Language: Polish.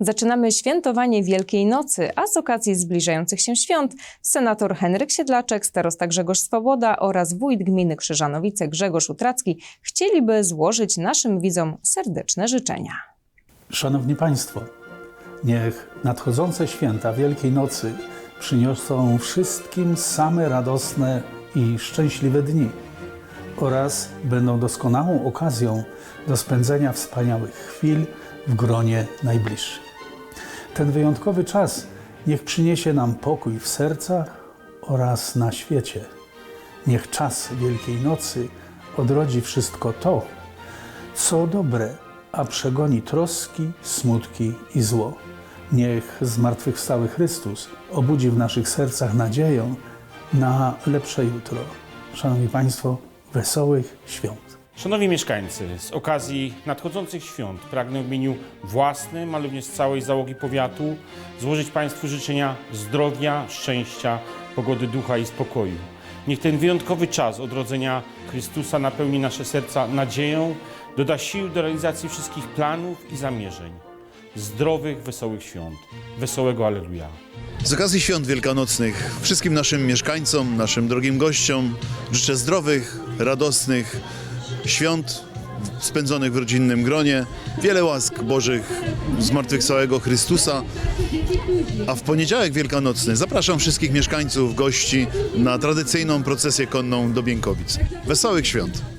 Zaczynamy świętowanie Wielkiej Nocy, a z okazji zbliżających się świąt senator Henryk Siedlaczek, starosta Grzegorz Swoboda oraz wójt gminy Krzyżanowice Grzegorz Utracki chcieliby złożyć naszym widzom serdeczne życzenia. Szanowni Państwo, niech nadchodzące święta Wielkiej Nocy przyniosą wszystkim same radosne i szczęśliwe dni oraz będą doskonałą okazją do spędzenia wspaniałych chwil w gronie najbliższych. Ten wyjątkowy czas niech przyniesie nam pokój w sercach oraz na świecie. Niech czas Wielkiej Nocy odrodzi wszystko to, co dobre, a przegoni troski, smutki i zło. Niech zmartwychwstały Chrystus obudzi w naszych sercach nadzieję na lepsze jutro. Szanowni Państwo, wesołych świąt. Szanowni mieszkańcy, z okazji nadchodzących świąt pragnę w imieniu własnym, ale również całej załogi powiatu złożyć Państwu życzenia zdrowia, szczęścia, pogody ducha i spokoju. Niech ten wyjątkowy czas odrodzenia Chrystusa napełni nasze serca nadzieją, doda sił do realizacji wszystkich planów i zamierzeń. Zdrowych, wesołych świąt. Wesołego Alleluja. Z okazji świąt wielkanocnych wszystkim naszym mieszkańcom, naszym drogim gościom życzę zdrowych, radosnych świąt spędzonych w rodzinnym gronie, wiele łask Bożych zmartwychwstałego Chrystusa. A w poniedziałek wielkanocny zapraszam wszystkich mieszkańców, gości na tradycyjną procesję konną do Biękowic. Wesołych świąt!